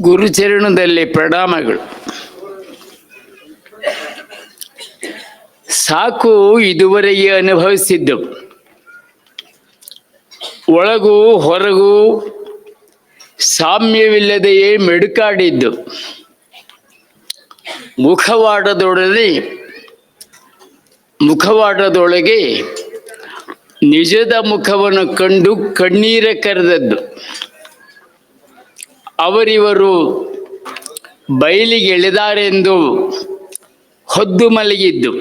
ಗುರುಚರಣದಲ್ಲಿ ಪ್ರಣಾಮಗಳು. ಸಾಕು ಇದುವರೆಗೆ ಅನುಭವಿಸಿದ್ದು. ಒಳಗೂ ಹೊರಗೂ ಸಾಮ್ಯವಿಲ್ಲದೆಯೇ ಮೆಡುಕಾಡಿದ್ದು. ಮುಖವಾಡದೊಡನೆ ಮುಖವಾಡದೊಳಗೆ ನಿಜದ ಮುಖವನ್ನು ಕಂಡು ಕಣ್ಣೀರ ಕರೆದದ್ದು. ಅವರಿವರು ಬಯಲಿಗೆ ಎಳೆದಾರೆಂದು ಹೊದ್ದು ಮಲಗಿದ್ದು,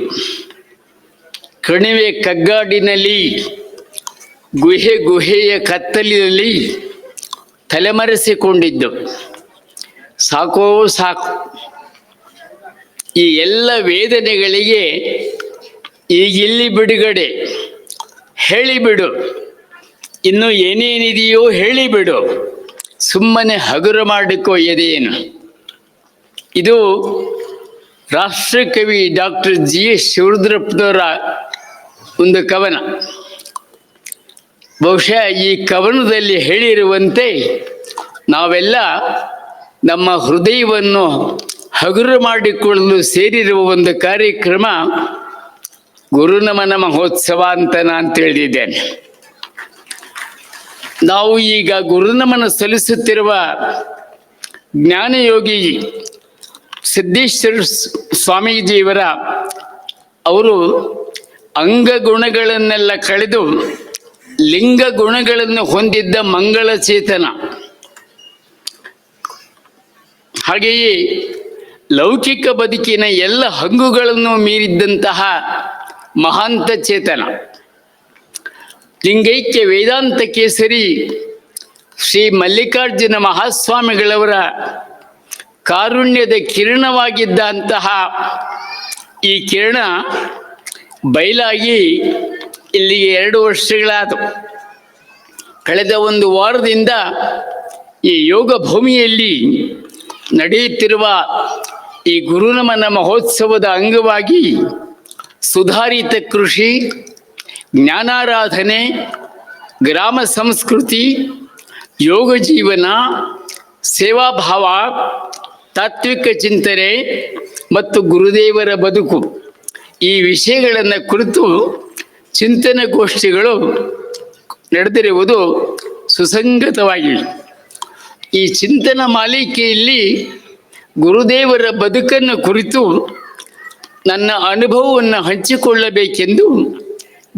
ಕಣಿವೆ ಕಗ್ಗಾಡಿನಲ್ಲಿ ಗುಹೆ ಗುಹೆಯ ಕತ್ತಲಿನಲ್ಲಿ ತಲೆಮರೆಸಿಕೊಂಡಿದ್ದು. ಸಾಕೋ ಸಾಕು. ಈ ಎಲ್ಲ ವೇದನೆಗಳಿಗೆ ಈಗಿಲ್ಲಿ ಬಿಡುಗಡೆ. ಹೇಳಿಬಿಡು. ಇನ್ನು ಏನೇನಿದೆಯೋ ಹೇಳಿಬಿಡು. ಸುಮ್ಮನೆ ಹಗುರ ಮಾಡಿಕೋ ಎದೆಯೇನು ಇದು ರಾಷ್ಟ್ರಕವಿ ಡಾಕ್ಟರ್ ಜಿ ಎಸ್ ಶಿವರುದ್ರಪ್ಪನವರ ಒಂದು ಕವನ. ಬಹುಶಃ ಈ ಕವನದಲ್ಲಿ ಹೇಳಿರುವಂತೆ ನಾವೆಲ್ಲ ನಮ್ಮ ಹೃದಯವನ್ನು ಹಗುರು ಮಾಡಿಕೊಳ್ಳಲು ಸೇರಿರುವ ಒಂದು ಕಾರ್ಯಕ್ರಮ ಗುರುನಮನ ಮಹೋತ್ಸವ ಅಂತ ನಾನು ತಿಳಿದಿದ್ದೇನೆ. ನಾವು ಈಗ ಗುರುನಮನ ಸಲ್ಲಿಸುತ್ತಿರುವ ಜ್ಞಾನಯೋಗಿ ಸಿದ್ದೇಶ್ವರ ಸ್ವಾಮೀಜಿಯವರ ಅವರು ಅಂಗ ಗುಣಗಳನ್ನೆಲ್ಲ ಕಳೆದು ಲಿಂಗ ಗುಣಗಳನ್ನು ಹೊಂದಿದ್ದ ಮಂಗಳ ಚೇತನ ಹಾಗೆಯೇ ಲೌಕಿಕ ಬದುಕಿನ ಎಲ್ಲ ಹಂಗುಗಳನ್ನು ಮೀರಿದ್ದಂತಹ ಮಹಾಂತ ಚೇತನ. ಲಿಂಗೈಕ್ಯ ವೇದಾಂತ ಕೇಸರಿ ಶ್ರೀ ಮಲ್ಲಿಕಾರ್ಜುನ ಮಹಾಸ್ವಾಮಿಗಳವರ ಕಾರುಣ್ಯದ ಕಿರಣವಾಗಿದ್ದಂತಹ ಈ ಕಿರಣ ಬಯಲಾಗಿ ಇಲ್ಲಿಗೆ ಎರಡು ವರ್ಷಗಳಾದವು ಕಳೆದ ಒಂದು ವಾರದಿಂದ ಈ ಯೋಗ ಭೂಮಿಯಲ್ಲಿ ನಡೆಯುತ್ತಿರುವ ಈ ಗುರುನಮನ ಮಹೋತ್ಸವದ ಅಂಗವಾಗಿ ಸುಧಾರಿತ ಕೃಷಿ ಜ್ಞಾನಾರಾಧನೆ, ಗ್ರಾಮ ಸಂಸ್ಕೃತಿ, ಯೋಗ ಜೀವನ ಸೇವಾಭಾವ ತಾತ್ವಿಕ ಚಿಂತನೆ ಮತ್ತು ಗುರುದೇವರ ಬದುಕು. ಈ ವಿಷಯಗಳನ್ನು ಕುರಿತು ಚಿಂತನೆ ಗೋಷ್ಠಿಗಳು ನಡೆದಿರುವುದು ಸುಸಂಗತವಾಗಿದೆ ಈ ಚಿಂತನ ಮಾಲಿಕೆಯಲ್ಲಿ ಗುರುದೇವರ ಬದುಕನ್ನು ಕುರಿತು ನನ್ನ ಅನುಭವವನ್ನು ಹಂಚಿಕೊಳ್ಳಬೇಕೆಂದು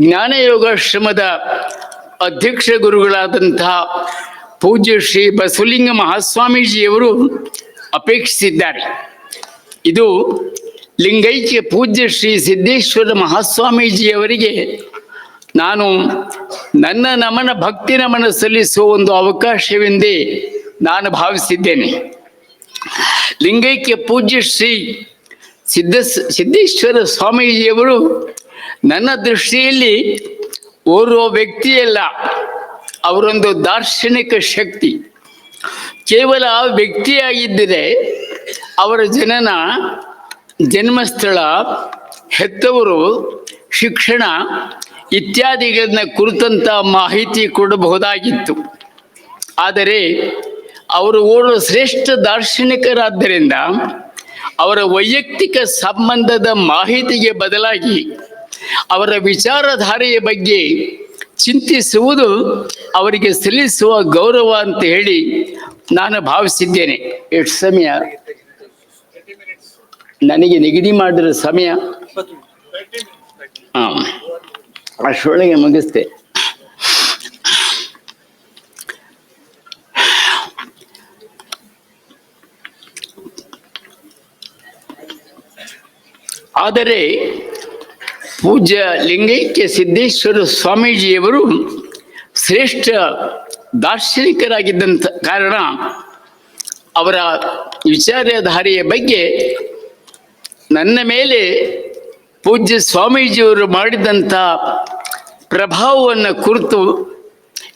ಜ್ಞಾನಯೋಗಾಶ್ರಮದ ಅಧ್ಯಕ್ಷ ಗುರುಗಳಾದಂತಹ ಪೂಜ್ಯ ಶ್ರೀ ಬಸವಲಿಂಗ ಮಹಾಸ್ವಾಮೀಜಿಯವರು ಅಪೇಕ್ಷಿಸಿದ್ದಾರೆ. ಇದು ಲಿಂಗೈಕ್ಯ ಪೂಜ್ಯ ಶ್ರೀ ಸಿದ್ದೇಶ್ವರ ಮಹಾಸ್ವಾಮೀಜಿಯವರಿಗೆ ನಾನು ನನ್ನ ನಮನ ಭಕ್ತಿ ನಮನ ಸಲ್ಲಿಸುವ ಒಂದು ಅವಕಾಶವೆಂದೇ ನಾನು ಭಾವಿಸಿದ್ದೇನೆ. ಲಿಂಗೈಕ್ಯ ಪೂಜ್ಯ ಶ್ರೀ ಸಿದ್ದ ಸಿದ್ದೇಶ್ವರ ಸ್ವಾಮೀಜಿಯವರು ನನ್ನ ದೃಷ್ಟಿಯಲ್ಲಿ ಓರ್ವ ವ್ಯಕ್ತಿಯಲ್ಲ, ಅವರೊಂದು ದಾರ್ಶನಿಕ ಶಕ್ತಿ. ಕೇವಲ ವ್ಯಕ್ತಿಯಾಗಿದ್ದರೆ ಅವರ ಜನನ, ಜನ್ಮಸ್ಥಳ, ಹೆತ್ತವರು, ಶಿಕ್ಷಣ ಇತ್ಯಾದಿಗಳನ್ನ ಕುರಿತಂತ ಮಾಹಿತಿ ಕೊಡಬಹುದಾಗಿತ್ತು. ಆದರೆ ಅವರು ಓರ್ವ ಶ್ರೇಷ್ಠ ದಾರ್ಶನಿಕರಾದ್ದರಿಂದ ಅವರ ವೈಯಕ್ತಿಕ ಸಂಬಂಧದ ಮಾಹಿತಿಗೆ ಬದಲಾಗಿ ಅವರ ವಿಚಾರಧಾರೆಯ ಬಗ್ಗೆ ಚಿಂತಿಸುವುದು ಅವರಿಗೆ ಸಲ್ಲಿಸುವ ಗೌರವ ಅಂತ ಹೇಳಿ ನಾನು ಭಾವಿಸಿದ್ದೇನೆ. ಎಷ್ಟು ಸಮಯ. ನನಗೆ ನಿಗದಿ ಮಾಡಿರೋ ಸಮಯ. ಅಷ್ಟೊಳಗೆ ಮುಗಿಸ್ತೆ ಆದರೆ ಪೂಜ್ಯ ಲಿಂಗೈಕ್ಯ ಸಿದ್ದೇಶ್ವರ ಸ್ವಾಮೀಜಿಯವರು ಶ್ರೇಷ್ಠ ದಾರ್ಶನಿಕರಾಗಿದ್ದಂಥ ಕಾರಣ ಅವರ ವಿಚಾರಧಾರೆಯ ಬಗ್ಗೆ ನನ್ನ ಮೇಲೆ ಪೂಜ್ಯ ಸ್ವಾಮೀಜಿಯವರು ಮಾಡಿದಂಥ ಪ್ರಭಾವವನ್ನು ಕುರಿತು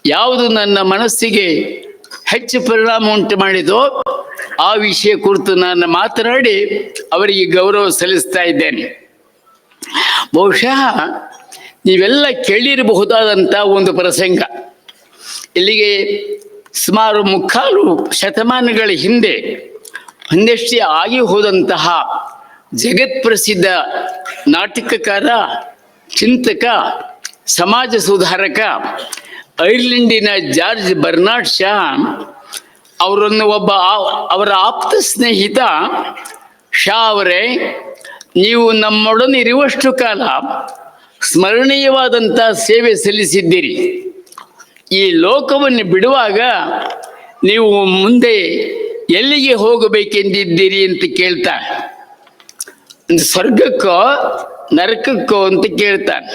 ಯಾವುದು ನನ್ನ ಮನಸ್ಸಿಗೆ ಹೆಚ್ಚು ಪರಿಣಾಮ ಉಂಟು ಮಾಡಿದೋ ಆ ವಿಷಯ ಕುರಿತು ನಾನು ಮಾತನಾಡಿ ಅವರಿಗೆ ಗೌರವ ಸಲ್ಲಿಸ್ತಾ ಇದ್ದೇನೆ. ಬಹುಶಃ ನೀವೆಲ್ಲ ಕೇಳಿರಬಹುದಾದಂಥ ಒಂದು ಪ್ರಸಂಗ. ಇಲ್ಲಿಗೆ ಸುಮಾರು ಮುಕ್ಕಾಲು ಶತಮಾನಗಳ ಹಿಂದೆ ಒಂದಷ್ಟೇ ಆಗಿ ಹೋದಂತಹ ಜಗತ್ಪ್ರಸಿದ್ಧ ನಾಟಕಕಾರ, ಚಿಂತಕ, ಸಮಾಜ ಸುಧಾರಕ, ಐರ್ಲೆಂಡಿನ ಜಾರ್ಜ್ ಬರ್ನಾಡ್ ಶಾ ಅವರನ್ನು ಒಬ್ಬ ಅವರ ಆಪ್ತ ಸ್ನೇಹಿತ ಶಾ ಅವರೇ ನೀವು ನಮ್ಮೊಡನೆ ಇರುವಷ್ಟು ಕಾಲ ಸ್ಮರಣೀಯವಾದಂಥ ಸೇವೆ ಸಲ್ಲಿಸಿದ್ದೀರಿ. ಈ ಲೋಕವನ್ನು ಬಿಡುವಾಗ ನೀವು ಮುಂದೆ ಎಲ್ಲಿಗೆ ಹೋಗಬೇಕೆಂದಿದ್ದೀರಿ ಅಂತ ಕೇಳ್ತಾನೆ ಸ್ವರ್ಗಕ್ಕೋ, ನರಕಕ್ಕೋ ಅಂತ ಕೇಳ್ತಾನೆ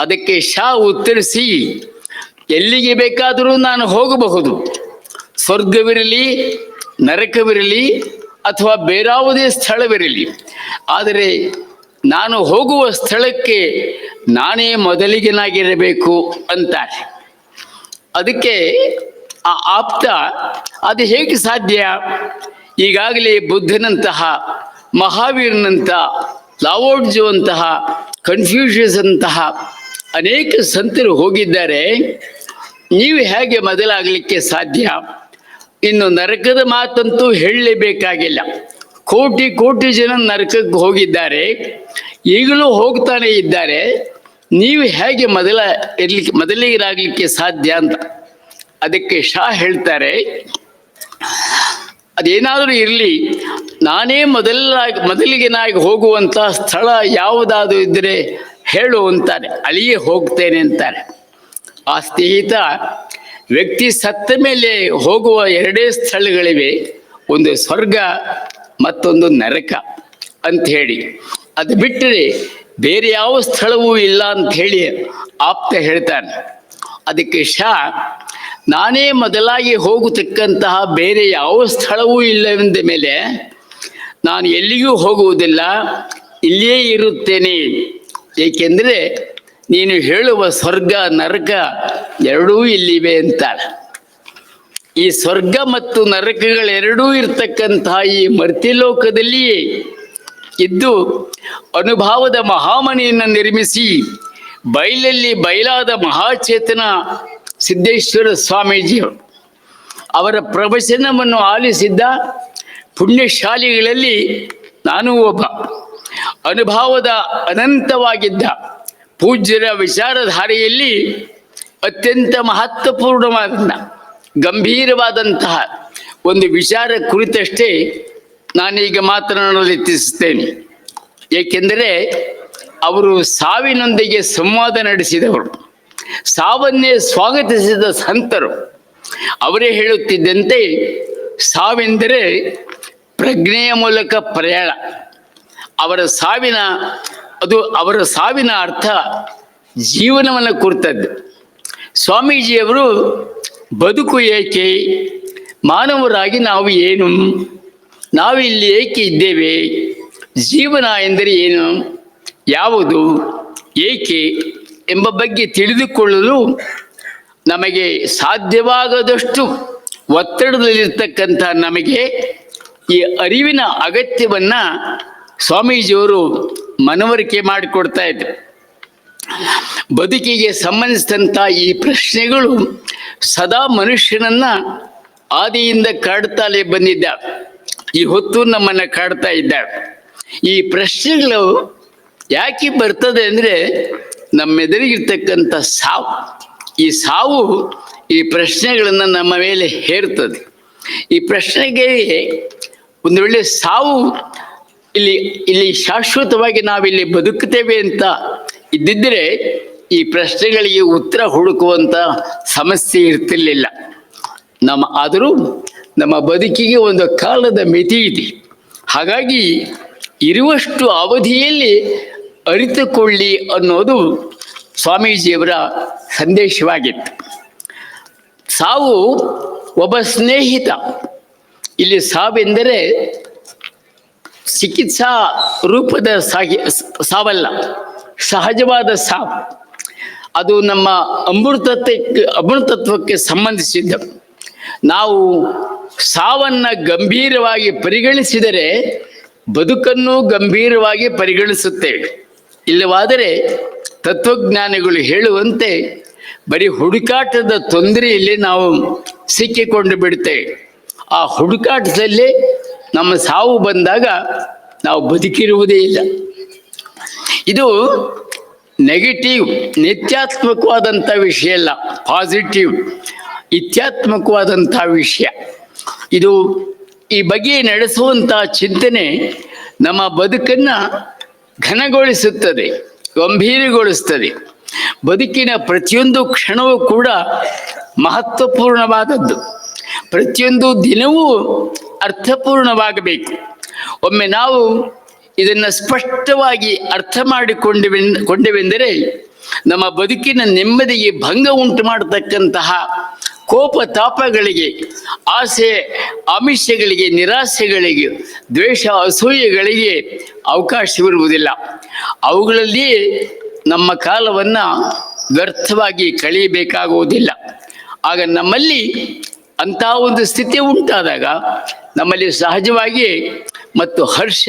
ಅದಕ್ಕೆ ಶಾ ಉತ್ತರಿಸಿ, ಎಲ್ಲಿಗೆ ಬೇಕಾದರೂ ನಾನು ಹೋಗಬಹುದು. ಸ್ವರ್ಗವಿರಲಿ, ನರಕವಿರಲಿ ಅಥವಾ ಬೇರಾವುದೇ ಸ್ಥಳವಿರಲಿ. ಆದರೆ ನಾನು ಹೋಗುವ ಸ್ಥಳಕ್ಕೆ ನಾನೇ ಮೊದಲಿಗನಾಗಿರಬೇಕು ಅಂತಾರೆ. ಅದಕ್ಕೆ ಆ ಆಪ್ತ, ಅದು ಹೇಗೆ ಸಾಧ್ಯ? ಈಗಾಗಲೇ ಬುದ್ಧನಂತಹ, ಮಹಾವೀರನಂತ ಲಾವೋಡ್ಜು ಅಂತಹ ಕನ್ಫ್ಯೂಷಸ್ ಅಂತಹ ಅನೇಕ ಸಂತರು ಹೋಗಿದ್ದಾರೆ. ನೀವು ಹೇಗೆ ಮೊದಲಾಗಲಿಕ್ಕೆ ಸಾಧ್ಯ? ಇನ್ನು ನರಕದ ಮಾತಂತೂ ಹೇಳಲೇಬೇಕಾಗಿಲ್ಲ. ಕೋಟಿ ಕೋಟಿ ಜನ ನರಕಕ್ಕೆ ಹೋಗಿದ್ದಾರೆ. ಈಗಲೂ ಹೋಗ್ತಾನೆ ಇದ್ದಾರೆ. ನೀವು ಹೇಗೆ ಮೊದಲ ಇರ್ಲಿಕ್ಕೆ ಮೊದಲಿಗರಾಗಲಿಕ್ಕೆ ಸಾಧ್ಯ ಅಂತ ಅದಕ್ಕೆ ಶಾ ಹೇಳ್ತಾರೆ. ಅದೇನಾದರೂ ಇರಲಿ, ನಾನೇ ಮೊದಲಾಗಿ ಮೊದಲಿಗೆನಾಗಿ ಹೋಗುವಂಥ ಸ್ಥಳ ಯಾವುದಾದ್ರೂ ಇದ್ದರೆ ಹೇಳು ಅಂತಾರೆ ಅಲ್ಲಿಯೇ ಹೋಗ್ತೇನೆ ಅಂತಾರೆ. ಆ ಸ್ನೇಹಿತ ವ್ಯಕ್ತಿ ಸತ್ತ ಮೇಲೆ ಹೋಗುವ ಎರಡೇ ಸ್ಥಳಗಳಿವೆ. ಒಂದು ಸ್ವರ್ಗ, ಮತ್ತೊಂದು ನರಕ ಅಂತ ಹೇಳಿ. ಅದು ಬಿಟ್ಟರೆ ಬೇರೆ ಯಾವ ಸ್ಥಳವೂ ಇಲ್ಲ ಅಂತ ಹೇಳಿ ಆಪ್ತ ಹೇಳ್ತಾನೆ. ಅದಕ್ಕೆ ಶಾ, ನಾನೇ ಮೊದಲಾಗಿ ಹೋಗತಕ್ಕಂತಹ ಬೇರೆ ಯಾವ ಸ್ಥಳವೂ ಇಲ್ಲವೆಂದ ಮೇಲೆ ನಾನು ಎಲ್ಲಿಗೂ ಹೋಗುವುದಿಲ್ಲ, ಇಲ್ಲಿಯೇ ಇರುತ್ತೇನೆ. ಏಕೆಂದರೆ ನೀನು ಹೇಳುವ ಸ್ವರ್ಗ, ನರಕ ಎರಡೂ ಇಲ್ಲಿವೆ ಅಂತಾರೆ ಈ ಸ್ವರ್ಗ ಮತ್ತು ನರಕಗಳೆರಡೂ ಇರ್ತಕ್ಕಂತಹ ಈ ಮರ್ತಿಲೋಕದಲ್ಲಿಯೇ ಇದ್ದು ಅನುಭಾವದ ಮಹಾಮನೆಯನ್ನು ನಿರ್ಮಿಸಿ ಬಯಲಲ್ಲಿ ಬಯಲಾದ ಮಹಾಚೇತನ ಸಿದ್ದೇಶ್ವರ ಸ್ವಾಮೀಜಿಯವರು ಅವರ ಪ್ರವಚನವನ್ನು ಆಲಿಸಿದ್ದ ಪುಣ್ಯಶಾಲಿಗಳಲ್ಲಿ ನಾನು ಒಬ್ಬ. ಅನುಭವದ ಅನಂತವಾಗಿದ್ದ. ಪೂಜ್ಯರ ವಿಚಾರಧಾರೆಯಲ್ಲಿ ಅತ್ಯಂತ ಮಹತ್ವಪೂರ್ಣವಾದ ಗಂಭೀರವಾದಂತಹ ಒಂದು ವಿಚಾರ ಕುರಿತಷ್ಟೇ ನಾನೀಗ ಮಾತನಾಡಲು ಯತ್ನಿಸುತ್ತೇನೆ ಏಕೆಂದರೆ ಅವರು ಸಾವಿನೊಂದಿಗೆ ಸಂವಾದ ನಡೆಸಿದವರು, ಸಾವನ್ನೇ ಸ್ವಾಗತಿಸಿದ ಸಂತರು. ಅವರೇ ಹೇಳುತ್ತಿದ್ದಂತೆ ಸಾವೆಂದರೆ ಪ್ರಜ್ಞೆಯ ಮೂಲಕ ಪ್ರಯಾಣ. ಅವರ ಸಾವಿನ ಅದು ಅವರ ಸಾವಿನ ಅರ್ಥ ಜೀವನವನ್ನು ಕುರಿತದ್ದು. ಸ್ವಾಮೀಜಿಯವರು ಬದುಕು ಏಕೆ? ಮಾನವರಾಗಿ ನಾವು ಏನು? ನಾವು ಇಲ್ಲಿ ಏಕೆ ಇದ್ದೇವೆ? ಜೀವನ ಎಂದರೆ ಏನು? ಯಾವುದು? ಏಕೆ? ಎಂಬ ಬಗ್ಗೆ ತಿಳಿದುಕೊಳ್ಳಲು ನಮಗೆ ಸಾಧ್ಯವಾಗದಷ್ಟು ಒತ್ತಡದಲ್ಲಿರ್ತಕ್ಕಂಥ ನಮಗೆ ಈ ಅರಿವಿನ ಅಗತ್ಯವನ್ನು ಸ್ವಾಮೀಜಿಯವರು ಮನವರಿಕೆ ಮಾಡಿಕೊಡ್ತಾ ಇದ್ರು. ಬದುಕಿಗೆ ಸಂಬಂಧಿಸಿದಂಥ ಈ ಪ್ರಶ್ನೆಗಳು ಸದಾ ಮನುಷ್ಯನನ್ನ ಆದಿಯಿಂದ ಕಾಡ್ತಾಲೆ ಬಂದಿದ್ದ. ಈ ಹೊತ್ತು ನಮ್ಮನ್ನ ಕಾಡ್ತಾ ಇದ್ದ. ಈ ಪ್ರಶ್ನೆಗಳು ಯಾಕೆ ಬರ್ತದೆ ಅಂದ್ರೆ ನಮ್ಮೆದುರಿಗಿರ್ತಕ್ಕಂಥ ಸಾವು. ಈ ಸಾವು ಈ ಪ್ರಶ್ನೆಗಳನ್ನ ನಮ್ಮ ಮೇಲೆ ಹೇರ್ತದೆ. ಈ ಪ್ರಶ್ನೆಗೆ ಒಂದು ವೇಳೆ ಸಾವು ಇಲ್ಲಿ ಇಲ್ಲಿ ಶಾಶ್ವತವಾಗಿ ನಾವಿಲ್ಲಿ ಬದುಕುತ್ತೇವೆ ಅಂತ ಇದ್ದಿದ್ರೆ ಈ ಪ್ರಶ್ನೆಗಳಿಗೆ ಉತ್ತರ ಹುಡುಕುವಂತ ಸಮಸ್ಯೆ ಇರ್ತಿರ್ಲಿಲ್ಲ. ನಮ್ಮ ಆದರೂ ನಮ್ಮ ಬದುಕಿಗೆ ಒಂದು ಕಾಲದ ಮಿತಿ ಇದೆ. ಹಾಗಾಗಿ ಇರುವಷ್ಟು ಅವಧಿಯಲ್ಲಿ ಅರಿತುಕೊಳ್ಳಿ ಅನ್ನೋದು ಸ್ವಾಮೀಜಿಯವರ ಸಂದೇಶವಾಗಿತ್ತು. ಸಾವು ಒಬ್ಬ ಸ್ನೇಹಿತ. ಇಲ್ಲಿ ಸಾವೆಂದರೆ ಚಿಕಿತ್ಸಾ ರೂಪದ ಸಾಗಿ ಸಾವಲ್ಲ, ಸಹಜವಾದ ಸಾವು ಅದು ನಮ್ಮ ಅಮೃತತ್ವಕ್ಕೆ ಅಮೃತತ್ವಕ್ಕೆ ಸಂಬಂಧಿಸಿದ್ದ. ನಾವು ಸಾವನ್ನ ಗಂಭೀರವಾಗಿ ಪರಿಗಣಿಸಿದರೆ ಬದುಕನ್ನು ಗಂಭೀರವಾಗಿ ಪರಿಗಣಿಸುತ್ತೇವೆ. ಇಲ್ಲವಾದರೆ ತತ್ವಜ್ಞಾನಿಗಳು ಹೇಳುವಂತೆ ಬರೀ ಹುಡುಕಾಟದ ತೊಂದರೆಯಲ್ಲಿ ನಾವು ಸಿಕ್ಕಿಕೊಂಡು ಬಿಡುತ್ತೇವೆ. ಆ ಹುಡುಕಾಟದಲ್ಲಿ ನಮ್ಮ ಸಾವು ಬಂದಾಗ ನಾವು ಬದುಕಿರುವುದೇ ಇಲ್ಲ. ಇದು ನೆಗೆಟಿವ್ ನಿತ್ಯಾತ್ಮಕವಾದಂಥ ವಿಷಯ ಅಲ್ಲ ಪಾಸಿಟಿವ್ ಇತ್ಯಾತ್ಮಕವಾದಂಥ ವಿಷಯ. ಇದು ಈ ಬಗ್ಗೆ ನಡೆಸುವಂಥ ಚಿಂತನೆ ನಮ್ಮ ಬದುಕನ್ನು ಘನಗೊಳಿಸುತ್ತದೆ ಗಂಭೀರಗೊಳಿಸ್ತದೆ ಬದುಕಿನ ಪ್ರತಿಯೊಂದು ಕ್ಷಣವೂ ಕೂಡ ಮಹತ್ವಪೂರ್ಣವಾದದ್ದು. ಪ್ರತಿಯೊಂದು ದಿನವೂ ಅರ್ಥಪೂರ್ಣವಾಗಬೇಕು. ಒಮ್ಮೆ ನಾವು ಇದನ್ನು ಸ್ಪಷ್ಟವಾಗಿ ಅರ್ಥ ಮಾಡಿಕೊಂಡೆವೆ, ಕೊಂಡೆವೆಂದರೆ ನಮ್ಮ ಬದುಕಿನ ನೆಮ್ಮದಿಗೆ ಭಂಗ ಉಂಟು ಮಾಡತಕ್ಕಂತಹ ಕೋಪ ತಾಪಗಳಿಗೆ, ಆಸೆ ಆಮಿಷಗಳಿಗೆ, ನಿರಾಸೆಗಳಿಗೆ, ದ್ವೇಷ ಅಸೂಯೆಗಳಿಗೆ ಅವಕಾಶವಿರುವುದಿಲ್ಲ. ಅವುಗಳಲ್ಲಿ ನಮ್ಮ ಕಾಲವನ್ನು ವ್ಯರ್ಥವಾಗಿ ಕಳೆಯಬೇಕಾಗುವುದಿಲ್ಲ. ಆಗ ನಮ್ಮಲ್ಲಿ ಅಂಥ ಒಂದು ಸ್ಥಿತಿ ಉಂಟಾದಾಗ ನಮ್ಮಲ್ಲಿ ಸಹಜವಾಗಿ ಮತ್ತು ಹರ್ಷ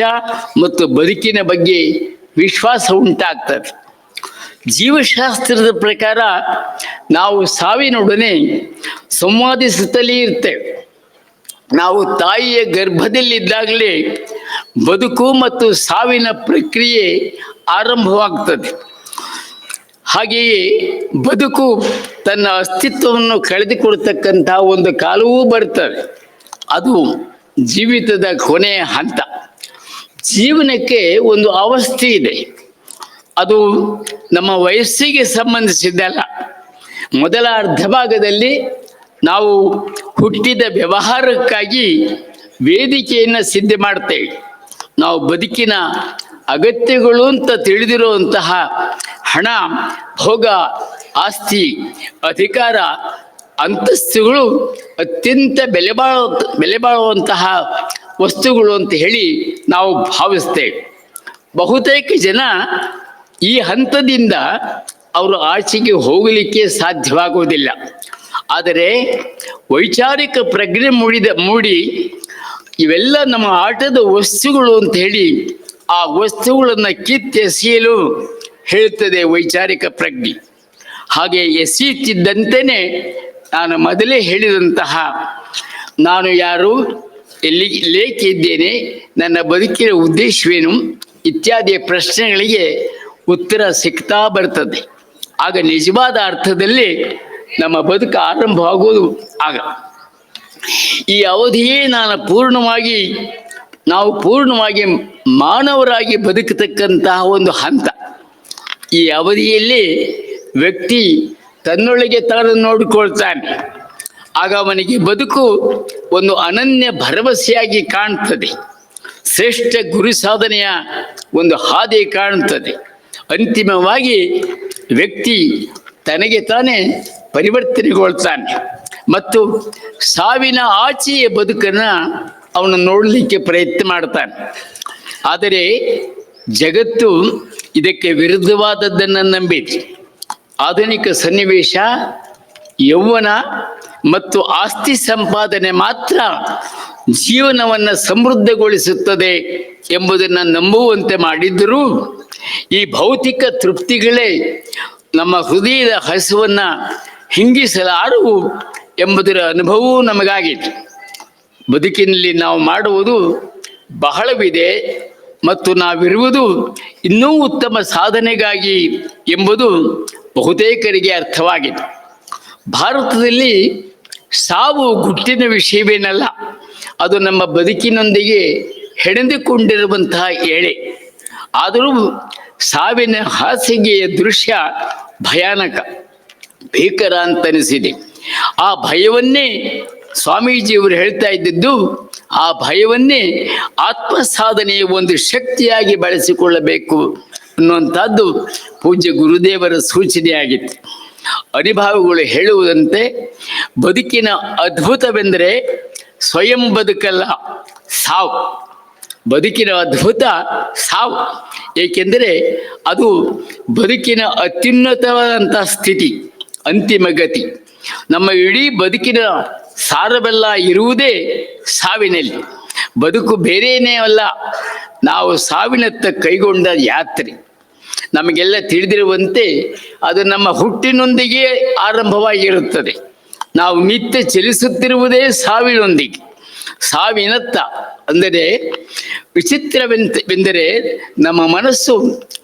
ಮತ್ತು ಬದುಕಿನ ಬಗ್ಗೆ ವಿಶ್ವಾಸ ಉಂಟಾಗ್ತದೆ. ಜೀವಶಾಸ್ತ್ರದ ಪ್ರಕಾರ ನಾವು ಸಾವಿನೊಡನೆ ಸಂವಾದಿಸುತ್ತಲೇ ಇರ್ತೇವೆ. ನಾವು ತಾಯಿಯ ಗರ್ಭದಲ್ಲಿದ್ದಾಗಲೇ ಬದುಕು ಮತ್ತು ಸಾವಿನ ಪ್ರಕ್ರಿಯೆ ಆರಂಭವಾಗ್ತದೆ. ಹಾಗೆಯೇ ಬದುಕು ತನ್ನ ಅಸ್ತಿತ್ವವನ್ನು ಕಳೆದುಕೊಳ್ತಕ್ಕಂಥ ಒಂದು ಕಾಲವೂ ಬರ್ತದೆ ಅದು ಜೀವಿತದ ಕೊನೆಯ ಹಂತ. ಜೀವನಕ್ಕೆ ಒಂದು ಅವಸ್ಥೆ ಇದೆ. ಅದು ನಮ್ಮ ವಯಸ್ಸಿಗೆ ಸಂಬಂಧಿಸಿದ್ದಲ್ಲ. ಮೊದಲ ಅರ್ಧ ಭಾಗದಲ್ಲಿ ನಾವು ಹುಟ್ಟಿದ ವ್ಯವಹಾರಕ್ಕಾಗಿ ವೇದಿಕೆಯನ್ನು ಸಿದ್ಧ ಮಾಡ್ತೇವೆ. ನಾವು ಬದುಕಿನ ಅಗತ್ಯಗಳು ಅಂತ ತಿಳಿದಿರುವಂತಹ ಹಣ, ಭೋಗ, ಆಸ್ತಿ, ಅಧಿಕಾರ ಅಂತಸ್ತುಗಳು ಅತ್ಯಂತ ಬೆಲೆ ಬಾಳ, ಬೆಲೆ ಬಾಳುವಂತಹ ವಸ್ತುಗಳು ಅಂತ ಹೇಳಿ ನಾವು ಭಾವಿಸ್ತೇವೆ. ಬಹುತೇಕ ಜನ ಈ ಹಂತದಿಂದ ಅವರು ಆಚೆಗೆ ಹೋಗಲಿಕ್ಕೆ ಸಾಧ್ಯವಾಗುವುದಿಲ್ಲ. ಆದರೆ ವೈಚಾರಿಕ ಪ್ರಜ್ಞೆ ಮೂಡಿದ, ಮೂಡಿ ಇವೆಲ್ಲ ನಮ್ಮ ಆಟದ ವಸ್ತುಗಳು ಅಂತ ಹೇಳಿ ಆ ವಸ್ತುಗಳನ್ನು ಕಿತ್ತೆಸೆಯಲು ಹೇಳ್ತದೆ ವೈಚಾರಿಕ ಪ್ರಜ್ಞೆ. ಹಾಗೆ ಎಸೆಯುತ್ತಿದ್ದಂತೆಯೇ ನಾನು ಮೊದಲೇ ಹೇಳಿದಂತಹ, ನಾನು ಯಾರು, ಎಲ್ಲಿ ಲೇಖಿದ್ದೇನೆ ನನ್ನ ಬದುಕಿನ ಉದ್ದೇಶವೇನು ಇತ್ಯಾದಿ ಪ್ರಶ್ನೆಗಳಿಗೆ ಉತ್ತರ ಸಿಗ್ತಾ ಬರ್ತದೆ. ಆಗ ನಿಜವಾದ ಅರ್ಥದಲ್ಲಿ ನಮ್ಮ ಬದುಕು ಆರಂಭವಾಗುವುದು ಆಗ. ಈ ಅವಧಿಯೇ ನಾನು ಪೂರ್ಣವಾಗಿ, ನಾವು ಪೂರ್ಣವಾಗಿ ಮಾನವರಾಗಿ ಬದುಕತಕ್ಕಂತಹ ಒಂದು ಹಂತ. ಈ ಅವಧಿಯಲ್ಲಿ ವ್ಯಕ್ತಿ ತನ್ನೊಳಗೆ ತಾನು ನೋಡಿಕೊಳ್ತಾನೆ. ಆಗ ಅವನಿಗೆ ಬದುಕು ಒಂದು ಅನನ್ಯ ಭರವಸೆಯಾಗಿ ಕಾಣ್ತದೆ. ಶ್ರೇಷ್ಠ ಗುರಿ ಸಾಧನೆಯ ಒಂದು ಹಾದಿ ಕಾಣುತ್ತದೆ ಅಂತಿಮವಾಗಿ ವ್ಯಕ್ತಿ ತನಗೆ ತಾನೇ ಪರಿವರ್ತನೆಗೊಳ್ತಾನೆ ಮತ್ತು ಸಾವಿನ ಆಚೆಯ ಬದುಕನ್ನು ಅವನು ನೋಡಲಿಕ್ಕೆ ಪ್ರಯತ್ನ ಮಾಡ್ತಾನೆ. ಆದರೆ ಜಗತ್ತು ಇದಕ್ಕೆ ವಿರುದ್ಧವಾದದ್ದನ್ನು ನಂಬಿ ಆಧುನಿಕ ಸನ್ನಿವೇಶ, ಯೌವನ ಮತ್ತು ಆಸ್ತಿ ಸಂಪಾದನೆ ಮಾತ್ರ ಜೀವನವನ್ನು ಸಮೃದ್ಧಗೊಳಿಸುತ್ತದೆ ಎಂಬುದನ್ನು ನಂಬುವಂತೆ ಮಾಡಿದ್ದರೂ ಈ ಭೌತಿಕ ತೃಪ್ತಿಗಳೇ ನಮ್ಮ ಹೃದಯದ ಹಸುವನ್ನು ಹಿಂಗಿಸಲಾರವು ಎಂಬುದರ ಅನುಭವವೂ ನಮಗಾಗಿತ್ತು. ಬದುಕಿನಲ್ಲಿ ನಾವು ಮಾಡುವುದು ಬಹಳವಿದೆ. ಮತ್ತು ನಾವಿರುವುದು ಇನ್ನೂ ಉತ್ತಮ ಸಾಧನೆಗಾಗಿ ಎಂಬುದು ಬಹುತೇಕರಿಗೆ ಅರ್ಥವಾಗಿದೆ. ಭಾರತದಲ್ಲಿ ಸಾವು ಗುಟ್ಟಿನ ವಿಷಯವೇನಲ್ಲ, ಅದು ನಮ್ಮ ಬದುಕಿನೊಂದಿಗೆ ಹೆಣೆದುಕೊಂಡಿರುವಂತಹ ಎಳೆ ಆದರೂ ಸಾವಿನ ಹಾಸಿಗೆಯ ದೃಶ್ಯ ಭಯಾನಕ, ಭೀಕರ ಅಂತನಿಸಿದೆ. ಆ ಭಯವನ್ನೇ ಸ್ವಾಮೀಜಿಯವರು ಹೇಳ್ತಾ ಇದ್ದದ್ದು ಆ ಭಯವನ್ನೇ ಆತ್ಮ ಸಾಧನೆಯ ಒಂದು ಶಕ್ತಿಯಾಗಿ ಬಳಸಿಕೊಳ್ಳಬೇಕು ಅನ್ನುವಂಥದ್ದು ಪೂಜ್ಯ ಗುರುದೇವರ ಸೂಚನೆಯಾಗಿತ್ತು. ಅನುಭವಗಳು ಹೇಳುವುದಂತೆ ಬದುಕಿನ ಅದ್ಭುತವೆಂದರೆ ಸ್ವಯಂ ಬದುಕಲ್ಲ, ಸಾವು. ಬದುಕಿನ ಅದ್ಭುತ ಸಾವು. ಏಕೆಂದರೆ ಅದು ಬದುಕಿನ ಅತ್ಯುನ್ನತವಾದಂಥ ಸ್ಥಿತಿ, ಅಂತಿಮ ಗತಿ. ನಮ್ಮ ಇಡೀ ಬದುಕಿನ ಸಾರವೆಲ್ಲ ಇರುವುದೇ ಸಾವಿನಲ್ಲಿ. ಬದುಕು ಬೇರೇನೇ ಅಲ್ಲ, ನಾವು ಸಾವಿನತ್ತ ಕೈಗೊಂಡ ಯಾತ್ರೆ. ನಮಗೆಲ್ಲ ತಿಳಿದಿರುವಂತೆ ಅದು ನಮ್ಮ ಹುಟ್ಟಿನೊಂದಿಗೆ ಆರಂಭವಾಗಿರುತ್ತದೆ. ನಾವು ನಿತ್ಯ ಚಲಿಸುತ್ತಿರುವುದೇ ಸಾವಿನೊಂದಿಗೆ. ಸಾವಿನತ್ತ ಅಂದರೆ ವಿಚಿತ್ರವೆಂದರೆ ನಮ್ಮ ಮನಸ್ಸು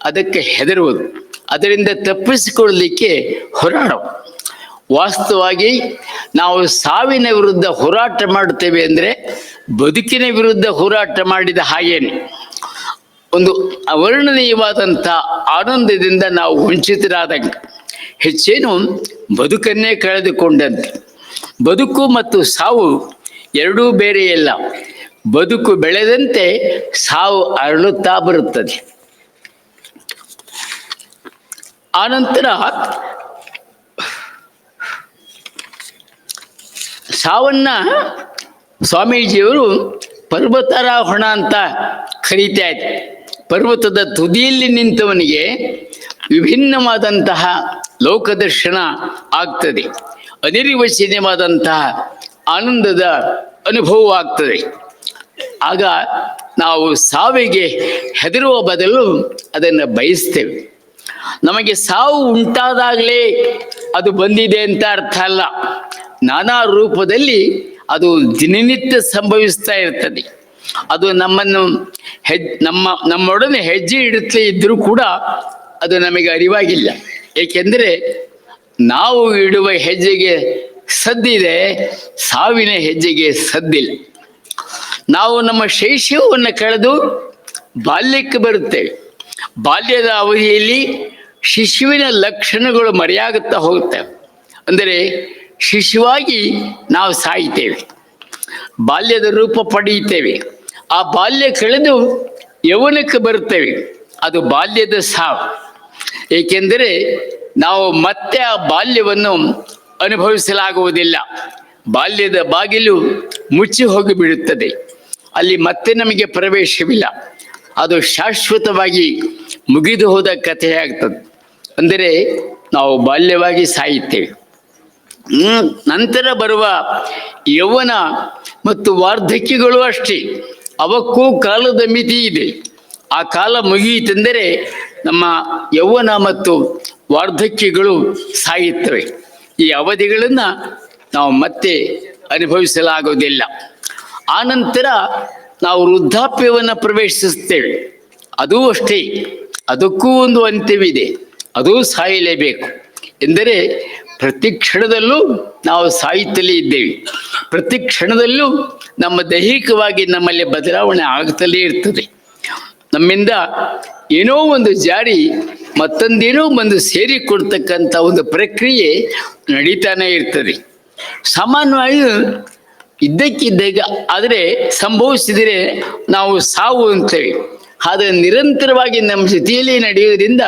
ಅದಕ್ಕೆ ಹೆದರುವುದು. ಅದರಿಂದ ತಪ್ಪಿಸಿಕೊಳ್ಳಲಿಕ್ಕೆ ಹೋರಾಡುವ ವಾಸ್ತವವಾಗಿ ನಾವು ಸಾವಿನ ವಿರುದ್ಧ ಹೋರಾಟ ಮಾಡುತ್ತೇವೆ ಅಂದರೆ ಬದುಕಿನ ವಿರುದ್ಧ ಹೋರಾಟ ಮಾಡಿದ ಹಾಗೇನೆ. ಒಂದು ಅವರ್ಣನೀಯವಾದಂಥ ಆನಂದದಿಂದ ನಾವು ವಂಚಿತರಾದಂಗೆ ಹೆಚ್ಚೇನು ಬದುಕನ್ನೇ ಕಳೆದುಕೊಂಡಂತೆ. ಬದುಕು ಮತ್ತು ಸಾವು ಎರಡೂ ಬೇರೆಯಲ್ಲ ಬದುಕು ಬೆಳೆದಂತೆ ಸಾವು ಅರಳುತ್ತಾ ಬರುತ್ತದೆ. ಆನಂತರ ಸಾವನ್ನ ಸ್ವಾಮೀಜಿಯವರು ಪರ್ವತಾರೋಹಣ ಅಂತ ಕರೀತಾ ಇದೆ ಪರ್ವತದ ತುದಿಯಲ್ಲಿ ನಿಂತವನಿಗೆ ವಿಭಿನ್ನವಾದಂತಹ ಲೋಕದರ್ಶನ ಆಗ್ತದೆ. ಅನಿರ್ವಚನೀಯವಾದಂತಹ ಆನಂದದ ಅನುಭವ ಆಗ್ತದೆ. ಆಗ ನಾವು ಸಾವಿಗೆ ಹೆದರುವ ಬದಲು ಅದನ್ನು ಬಯಸ್ತೇವೆ. ನಮಗೆ ಸಾವು ಉಂಟಾದಾಗಲೇ ಅದು ಬಂದಿದೆ ಅಂತ ಅರ್ಥ ಅಲ್ಲ. ನಾನಾ ರೂಪದಲ್ಲಿ ಅದು ದಿನನಿತ್ಯ ಸಂಭವಿಸ್ತಾ ಇರ್ತದೆ. ಅದು ನಮ್ಮನ್ನು ಹೆಜ್, ನಮ್ಮ, ನಮ್ಮೊಡನೆ ಹೆಜ್ಜೆ ಇಡುತ್ತಲೇ ಇದ್ದರೂ ಕೂಡ ಅದು ನಮಗೆ ಅರಿವಾಗಿಲ್ಲ. ಏಕೆಂದರೆ ನಾವು ಇಡುವ ಹೆಜ್ಜೆಗೆ ಸದ್ದಿದೆ, ಸಾವಿನ ಹೆಜ್ಜೆಗೆ ಸದ್ದಿಲ್ಲ. ನಾವು ನಮ್ಮ ಶೈಶವವನ್ನು ಕಳೆದು ಬಾಲ್ಯಕ್ಕೆ ಬರುತ್ತೇವೆ. ಬಾಲ್ಯದ ಅವಧಿಯಲ್ಲಿ ಶಿಶುವಿನ ಲಕ್ಷಣಗಳು ಮರೆಯಾಗುತ್ತಾ ಹೋಗುತ್ತವೆ. ಅಂದರೆ ಶಿಶುವಾಗಿ ನಾವು ಸಾಯ್ತೇವೆ ಬಾಲ್ಯದ ರೂಪ ಪಡೆಯುತ್ತೇವೆ. ಆ ಬಾಲ್ಯ ಕಳೆದು ಯೌವನಕ್ಕೆ ಬರುತ್ತೇವೆ. ಅದು ಬಾಲ್ಯದ ಸಾವು. ಏಕೆಂದರೆ ನಾವು ಮತ್ತೆ ಆ ಬಾಲ್ಯವನ್ನು ಅನುಭವಿಸಲಾಗುವುದಿಲ್ಲ. ಬಾಲ್ಯದ ಬಾಗಿಲು ಮುಚ್ಚಿ ಹೋಗಿಬಿಡುತ್ತದೆ. ಅಲ್ಲಿ ಮತ್ತೆ ನಮಗೆ ಪ್ರವೇಶವಿಲ್ಲ. ಅದು ಶಾಶ್ವತವಾಗಿ ಮುಗಿದು ಹೋದ ಕಥೆಯಾಗ್ತದೆ. ಅಂದರೆ ನಾವು ಬಾಲ್ಯವಾಗಿ ಸಾಯುತ್ತೇವೆ. ನಂತರ ಬರುವ ಯೌವನ ಮತ್ತು ವಾರ್ಧಕ್ಯಗಳು ಅಷ್ಟೇ. ಅವಕ್ಕೂ ಕಾಲದ ಮಿತಿ ಇದೆ. ಆ ಕಾಲ ಮುಗಿಯಿತೆಂದರೆ ನಮ್ಮ ಯೌವನ ಮತ್ತು ವಾರ್ಧಕ್ಯಗಳು ಸಾಯುತ್ತವೆ. ಈ ಅವಧಿಗಳನ್ನು ನಾವು ಮತ್ತೆ ಅನುಭವಿಸಲಾಗುವುದಿಲ್ಲ. ಆನಂತರ ನಾವು ವೃದ್ಧಾಪ್ಯವನ್ನು ಪ್ರವೇಶಿಸುತ್ತೇವೆ. ಅದೂ ಅಷ್ಟೇ. ಅದಕ್ಕೂ ಒಂದು ಅಂತ್ಯವಿದೆ. ಅದೂ ಸಾಯಲೇಬೇಕು. ಎಂದರೆ ಪ್ರತಿ ಕ್ಷಣದಲ್ಲೂ ನಾವು ಸಾಯುತ್ತಲೇ ಇದ್ದೇವೆ. ಪ್ರತಿ ಕ್ಷಣದಲ್ಲೂ ನಮ್ಮ ದೈಹಿಕವಾಗಿ ನಮ್ಮಲ್ಲಿ ಬದಲಾವಣೆ ಆಗ್ತಲೇ ಇರ್ತದೆ. ನಮ್ಮಿಂದ ಏನೋ ಒಂದು ಜಾರಿ ಮತ್ತೊಂದೇನೋ ಒಂದು ಸೇರಿಕೊಡ್ತಕ್ಕಂಥ ಒಂದು ಪ್ರಕ್ರಿಯೆ ನಡೀತಾನೆ ಇರ್ತದೆ. ಸಾಮಾನ್ಯವಾಗಿ ಇದ್ದಕ್ಕಿದ್ದಾಗ ಆದರೆ ಸಂಭವಿಸಿದರೆ ನಾವು ಸಾವು ಅಂತೇವೆ ಆದರೆ ನಿರಂತರವಾಗಿ ನಮ್ಮ ಸ್ಥಿತಿಯಲ್ಲಿ ನಡೆಯುವುದರಿಂದ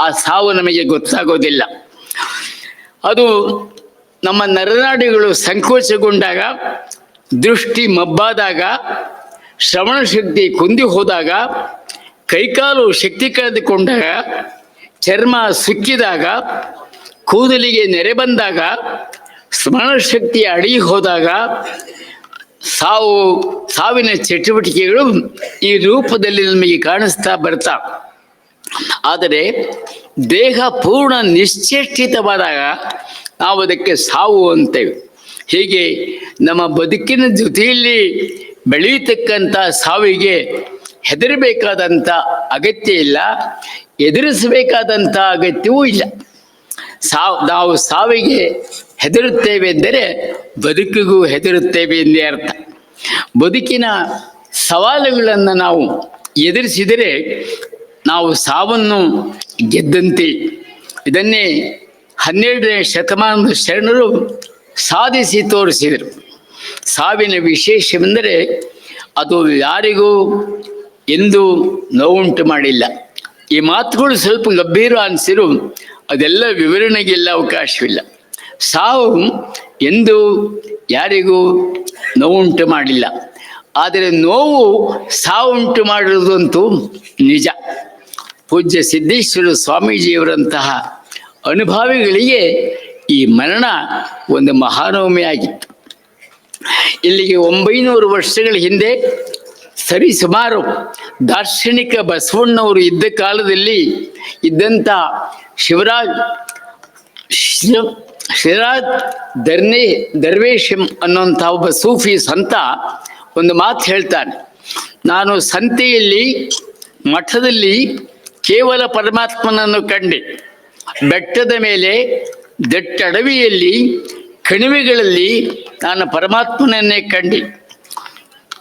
ಆ ಸಾವು ನಮಗೆ ಗೊತ್ತಾಗೋದಿಲ್ಲ. ಅದು ನಮ್ಮ ನರನಾಡಿಗಳು ಸಂಕೋಚಗೊಂಡಾಗ, ದೃಷ್ಟಿ ಮಬ್ಬಾದಾಗ, ಶ್ರವಣ ಶಕ್ತಿ ಕುಂದಿ ಹೋದಾಗ, ಕೈಕಾಲು ಶಕ್ತಿ ಕಳೆದುಕೊಂಡಾಗ, ಚರ್ಮ ಸುಕ್ಕಿದಾಗ, ಕೂದಲಿಗೆ ನೆರೆ ಬಂದಾಗ, ಸ್ಮರಣ ಶಕ್ತಿ ಅಡಿ ಹೋದಾಗ, ಸಾವು, ಸಾವಿನ ಚಟುವಟಿಕೆಗಳು ಈ ರೂಪದಲ್ಲಿ ನಮಗೆ ಕಾಣಿಸ್ತಾ ಬರ್ತಾ ಆದರೆ ದೇಹ ಪೂರ್ಣ ನಿಶ್ಚೇಷ್ಟಿತವಾದಾಗ ನಾವು ಅದಕ್ಕೆ ಸಾವು ಅಂತೇವೆ. ಹೀಗೆ ನಮ್ಮ ಬದುಕಿನ ಜೊತೆಯಲ್ಲಿ ಬೆಳೆಯತಕ್ಕಂಥ ಸಾವಿಗೆ ಹೆದರಬೇಕಾದಂಥ ಅಗತ್ಯ ಇಲ್ಲ, ಎದುರಿಸಬೇಕಾದಂಥ ಅಗತ್ಯವೂ ಇಲ್ಲ. ಸಾವು, ನಾವು ಸಾವಿಗೆ ಹೆದರುತ್ತೇವೆ ಎಂದರೆ ಬದುಕಿಗೂ ಹೆದರುತ್ತೇವೆ ಎಂದೇ ಅರ್ಥ. ಬದುಕಿನ ಸವಾಲುಗಳನ್ನು ನಾವು ಎದುರಿಸಿದರೆ ನಾವು ಸಾವನ್ನು ಗೆದ್ದಂತೆ ಇದನ್ನೇ ಹನ್ನೆರಡನೇ ಶತಮಾನದ ಶರಣರು ಸಾಧಿಸಿ ತೋರಿಸಿದರು. ಸಾವಿನ ವಿಶೇಷವೆಂದರೆ ಅದು ಯಾರಿಗೂ ಎಂದು ನೋವುಂಟು ಮಾಡಿಲ್ಲ. ಈ ಮಾತುಗಳು ಸ್ವಲ್ಪ ಗಂಭೀರ ಅನಿಸಿರು, ಅದೆಲ್ಲ ವಿವರಣೆಗೆಲ್ಲ ಅವಕಾಶವಿಲ್ಲ. ಸಾವು ಎಂದು ಯಾರಿಗೂ ನೋವುಂಟು ಮಾಡಿಲ್ಲ. ಆದರೆ ನೋವು ಸಾವುಂಟು ಮಾಡಿರುವುದಂತೂ ನಿಜ. ಪೂಜ್ಯ ಸಿದ್ದೇಶ್ವರ ಸ್ವಾಮೀಜಿಯವರಂತಹ ಅನುಭಾವಿಗಳಿಗೆ ಈ ಮರಣ ಒಂದು ಮಹಾನವಮಿ ಆಗಿತ್ತು ಇಲ್ಲಿಗೆ ಒಂಬೈನೂರು ವರ್ಷಗಳ ಹಿಂದೆ ಸರಿ ಸುಮಾರು ದಾರ್ಶನಿಕ ಬಸವಣ್ಣವರು ಇದ್ದ ಕಾಲದಲ್ಲಿ ಇದ್ದಂಥ ಶಿವರಾಜ್ ಶಿವರಾಜ್ ದರ್ನೆ ದರ್ವೇಶಂ ಅನ್ನುವಂಥ ಒಬ್ಬ ಸೂಫಿ ಸಂತ ಒಂದು ಮಾತು ಹೇಳ್ತಾನೆ, ನಾನು ಸಂತೆಯಲ್ಲಿ ಮಠದಲ್ಲಿ ಕೇವಲ ಪರಮಾತ್ಮನನ್ನು ಕಂಡೆ. ಬೆಟ್ಟದ ಮೇಲೆ ದಟ್ಟಡವಿಯಲ್ಲಿ ಕಣಿವೆಗಳಲ್ಲಿ ನಾನು ಪರಮಾತ್ಮನನ್ನೇ ಕಂಡೆ.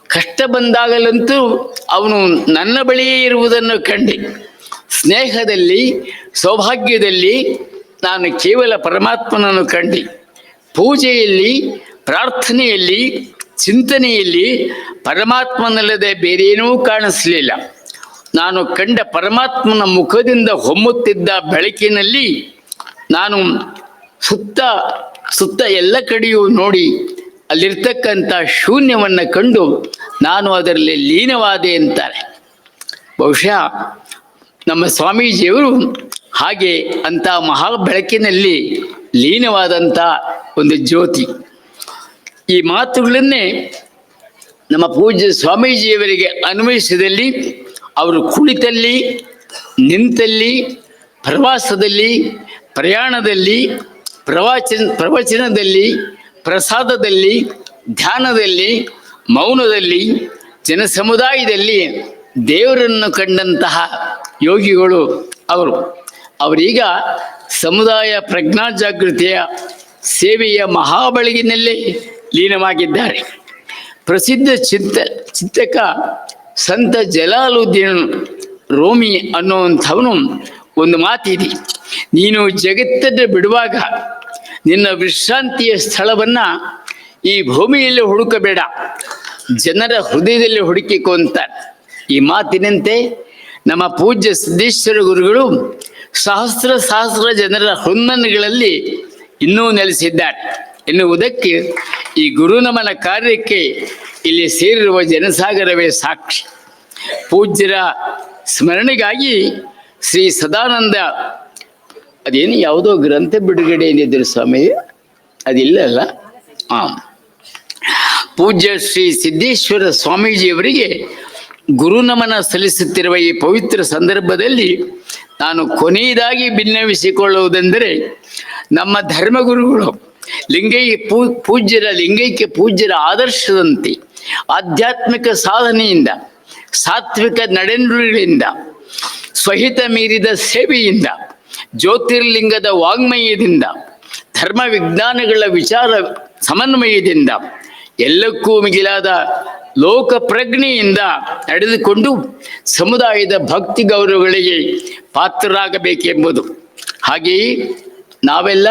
ಕಷ್ಟ ಬಂದಾಗಲಂತೂ ಅವನು ನನ್ನ ಬಳಿಯೇ ಇರುವುದನ್ನು ಕಂಡೆ. ಸ್ನೇಹದಲ್ಲಿ, ಸೌಭಾಗ್ಯದಲ್ಲಿ ನಾನು ಕೇವಲ ಪರಮಾತ್ಮನನ್ನು ಕಂಡೆ. ಪೂಜೆಯಲ್ಲಿ, ಪ್ರಾರ್ಥನೆಯಲ್ಲಿ, ಚಿಂತನೆಯಲ್ಲಿ ಪರಮಾತ್ಮನಲ್ಲದೆ ಬೇರೇನೂ ಕಾಣಿಸಲಿಲ್ಲ. ನಾನು ಕಂಡ ಪರಮಾತ್ಮನ ಮುಖದಿಂದ ಹೊಮ್ಮುತ್ತಿದ್ದ ಬೆಳಕಿನಲ್ಲಿ ನಾನು ಸುತ್ತ ಸುತ್ತ ಎಲ್ಲ ಕಡೆಯೂ ನೋಡಿ ಅಲ್ಲಿರ್ತಕ್ಕಂಥ ಶೂನ್ಯವನ್ನು ಕಂಡು ನಾನು ಅದರಲ್ಲಿ ಲೀನವಾದೆ ಅಂತಾರೆ. ಬಹುಶಃ ನಮ್ಮ ಸ್ವಾಮೀಜಿಯವರು ಹಾಗೆ ಅಂತ ಮಹಾ ಬೆಳಕಿನಲ್ಲಿ ಲೀನವಾದಂಥ ಒಂದು ಜ್ಯೋತಿ. ಈ ಮಾತುಗಳನ್ನೇ ನಮ್ಮ ಪೂಜ್ಯ ಸ್ವಾಮೀಜಿಯವರಿಗೆ ಅನ್ವಯಿಸಿದಲ್ಲಿ ಅವರು ಕುಳಿತಲ್ಲಿ, ನಿಂತಲ್ಲಿ, ಪ್ರವಾಸದಲ್ಲಿ, ಪ್ರಯಾಣದಲ್ಲಿ, ಪ್ರವಚನ, ಪ್ರವಚನದಲ್ಲಿ, ಪ್ರಸಾದದಲ್ಲಿ, ಧ್ಯಾನದಲ್ಲಿ, ಮೌನದಲ್ಲಿ, ಜನಸಮುದಾಯದಲ್ಲಿ ದೇವರನ್ನು ಕಂಡಂತಹ ಯೋಗಿಗಳು ಅವರು. ಅವರೀಗ ಸಮುದಾಯ ಪ್ರಜ್ಞಾ ಜಾಗೃತಿಯ ಸೇವೆಯ ಮಹಾಬಳಗಿನಲ್ಲಿ ಲೀನವಾಗಿದ್ದಾರೆ. ಪ್ರಸಿದ್ಧ ಚಿಂತ ಚಿತ್ತಕ ಸಂತ ಜಲಾಲುದ್ದೀನ್ ರೋಮಿ ಅನ್ನುವಂಥವನು ಒಂದು ಮಾತಿದೆ. ನೀನು ಜಗತ್ತನ್ನು ಬಿಡುವಾಗ ನಿನ್ನ ವಿಶ್ರಾಂತಿಯ ಸ್ಥಳವನ್ನ ಈ ಭೂಮಿಯಲ್ಲಿ ಹುಡುಕಬೇಡ. ಜನರ ಹೃದಯದಲ್ಲಿ ಹುಡುಕಿಕೊಂತ ಈ ಮಾತಿನಂತೆ ನಮ್ಮ ಪೂಜ್ಯ ಸಿದ್ದೇಶ್ವರ ಗುರುಗಳು ಸಹಸ್ರ ಸಹಸ್ರ ಜನರ ಹೊನ್ನನ್ಗಳಲ್ಲಿ ಇನ್ನೂ ನೆಲೆಸಿದ್ದಾರೆ. ಎನ್ನುವುದಕ್ಕೆ ಈ ಗುರುನಮನ ಕಾರ್ಯಕ್ಕೆ ಇಲ್ಲಿ ಸೇರಿರುವ ಜನಸಾಗರವೇ ಸಾಕ್ಷಿ. ಪೂಜ್ಯರ ಸ್ಮರಣೆಗಾಗಿ ಶ್ರೀ ಸದಾನಂದ, ಅದೇನು ಯಾವುದೋ ಗ್ರಂಥ ಬಿಡುಗಡೆ ಏನಿದ್ರು ಸ್ವಾಮಿ ಅದಿಲ್ಲಲ್ಲ ಹಾಂ ಪೂಜ್ಯ ಶ್ರೀ ಸಿದ್ದೇಶ್ವರ ಸ್ವಾಮೀಜಿಯವರಿಗೆ ಗುರುನಮನ ಸಲ್ಲಿಸುತ್ತಿರುವ ಈ ಪವಿತ್ರ ಸಂದರ್ಭದಲ್ಲಿ ನಾನು ಕೊನೆಯದಾಗಿ ಭಿನ್ನವಿಸಿಕೊಳ್ಳುವುದೆಂದರೆ ನಮ್ಮ ಧರ್ಮಗುರುಗಳು ಲಿಂಗೈ ಪೂ, ಪೂಜ್ಯರ, ಲಿಂಗೈಕ್ಯ ಪೂಜ್ಯರ ಆದರ್ಶದಂತೆ, ಆಧ್ಯಾತ್ಮಿಕ ಸಾಧನೆಯಿಂದ, ಸಾತ್ವಿಕ ನಡೆನುಡಿಗಳಿಂದ ಸ್ವಹಿತ ಮೀರಿದ ಸೇವೆಯಿಂದ, ಜ್ಯೋತಿರ್ಲಿಂಗದ ವಾಗ್ಮಯದಿಂದ, ಧರ್ಮ ವಿಜ್ಞಾನಗಳ ವಿಚಾರ ಸಮನ್ವಯದಿಂದ, ಎಲ್ಲಕ್ಕೂ ಮಿಗಿಲಾದ ಲೋಕ ಪ್ರಜ್ಞೆಯಿಂದ ನಡೆದುಕೊಂಡು ಸಮುದಾಯದ ಭಕ್ತಿ ಗೌರವಗಳಿಗೆ ಪಾತ್ರರಾಗಬೇಕೆಂಬುದು. ಹಾಗೆಯೇ ನಾವೆಲ್ಲ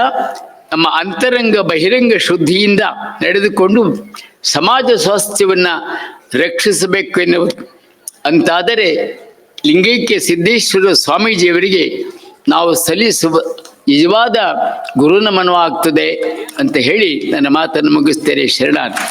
ನಮ್ಮ ಅಂತರಂಗ ಬಹಿರಂಗ ಶುದ್ಧಿಯಿಂದ ನಡೆದುಕೊಂಡು ಸಮಾಜ ಸ್ವಾಸ್ಥ್ಯವನ್ನು ರಕ್ಷಿಸಬೇಕು ಎನ್ನುವ ಅಂತಾದರೆ ಲಿಂಗೈಕ್ಯ ಸಿದ್ದೇಶ್ವರ ಸ್ವಾಮೀಜಿಯವರಿಗೆ ನಾವು ಸಲ್ಲಿಸುವ ನಿಜವಾದ ಗುರುನಮನವಾಗ್ತದೆ ಅಂತ ಹೇಳಿ ನನ್ನ ಮಾತನ್ನು ಮುಗಿಸ್ತೇನೆ ಶರಣಾರ್ಥಿ.